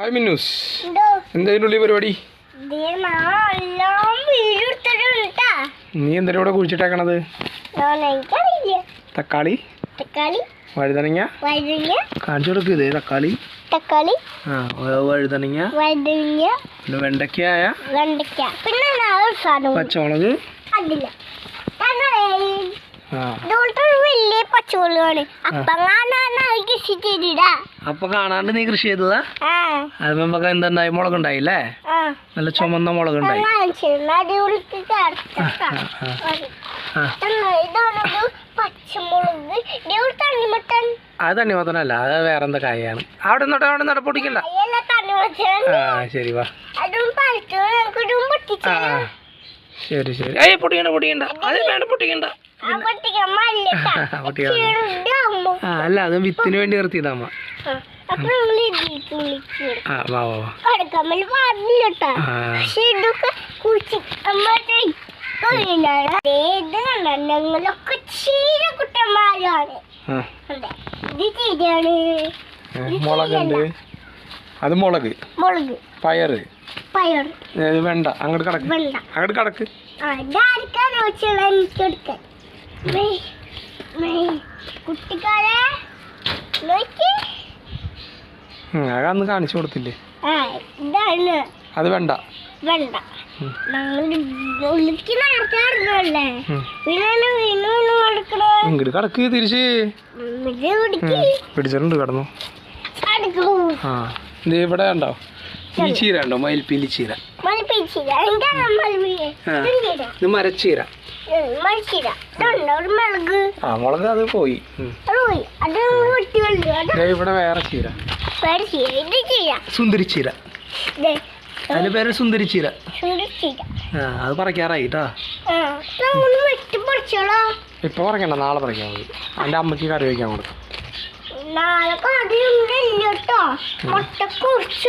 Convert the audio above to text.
Hi Minnu's എന്തായാലും ഉള്ളി പരിപാടി? നീ എന്തായാലും ഇവിടെ കുഴിച്ചിട്ടേക്കണത്? തക്കാളി? തക്കാളി? വഴുതനങ്ങ? കാണിച്ചു കൊടുക്കേ ഇതേ തക്കാളി. തക്കാളി? ആ വഴുതനങ്ങ. പിന്നെ വെണ്ടയ്ക്കായ. വെണ്ടയ്ക്ക. പിന്നെ പച്ചമുളക്. ആ. പച്ചമുളകാണ് അപ്പം കാണാണ്ട് നീ കൃഷി ചെയ്തതാ? അത് നമുക്ക് എന്തുണ്ടായി? മുളക് ഉണ്ടായില്ലേ ആ. നല്ല ചുമന്ന മുളക് ഉണ്ടായി അടിപൊളിക്ക് ആ, ആ. ആ. ഇതാണൊരു പച്ചമുളക്. ഇതേപോലെ തണ്ണിമട്ടൻ അത് തണ്ണിമത്തനല്ല അത് വേറെ എന്താ കായാണ് അവിടെ നിന്നോട്ടെ അവിടെ നട പൊടിക്കണ്ട ആ ശരി വാ. ശരി ശരി. ഏയ് പൊട്ടിക്കണ്ട പൊടിക്കണ്ട അത് വേണ്ട പൊട്ടിക്കണ്ട. ആ അല്ല അത് വിത്തിന് വേണ്ടി നിർത്തിയതാ അമ്മ. ആ വാ വാ ഞങ്ങളൊക്കെ ചീര കുട്ടന്മാരാണ്. മുളകുണ്ട് അത് മുളക് മുളക്. പയറ്. പയർ ഇത് വെണ്ട. അങ്ങോട്ട് കടക്ക്. അങ്ങോട്ട് കടക്ക്. കുട്ടിക്കാരെ അന്ന് കാണിച്ചു കൊടുത്തില്ലേ? ഇതാണ്. അത് വേണ്ട. വേണ്ട. ഇങ്ങോട്ട് കടക്ക് തിരിച്ച്. ഇത് പിടിച്ചിട്ടുണ്ട് കടന്നു. അടുക്കൂ ആ ഇത് ഇവിടെ ഉണ്ടോ ഈ ചീര ഉണ്ടോ മയിൽപ്പീലി ചീര. ഇത് മരച്ചീര. ആ മുളക് അത് പോയി. ഇവിടെ വേറെ ചീര. സുന്ദരി ചീര. അതിന്റെ പേര് സുന്ദരി ചീര. ആ അത് പറിക്കാറായി കേട്ടോ ഇപ്പൊ പറിക്കണ്ട നാളെ പറിക്കാൻ മതി. എന്റെ അമ്മയ്ക്ക് കറി വയ്ക്കാൻ കൊടുക്കും. നാളെ കേട്ടോ മുട്ട കുറിച്ച്